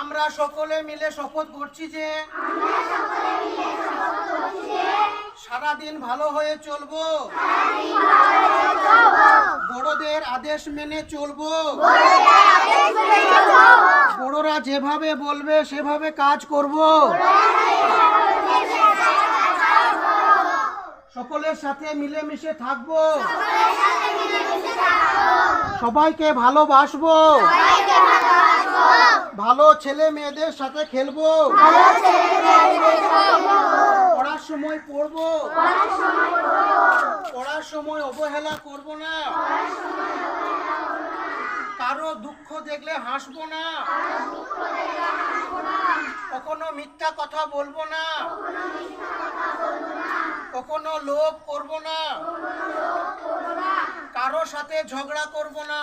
আমরা সকলে মিলে শপথ করছি যে সারাদিন ভালো হয়ে চলবো। বড়দের আদেশ মেনে চলবো। বড়রা যেভাবে বলবে, সেভাবে কাজ করব। সকলের সাথে মিলেমিশে থাকব। সবাইকে ভালোবাসবো। ভালো ছেলে মেয়েদের সাথে খেলব। পড়ার সময় পড়ব। পড়ার সময় অবহেলা করব না। কারও দুঃখ দেখলে হাসবো না। কখনো মিথ্যা কথা বলব না। কখনো লোভ করব না। কারও সাথে ঝগড়া করব না।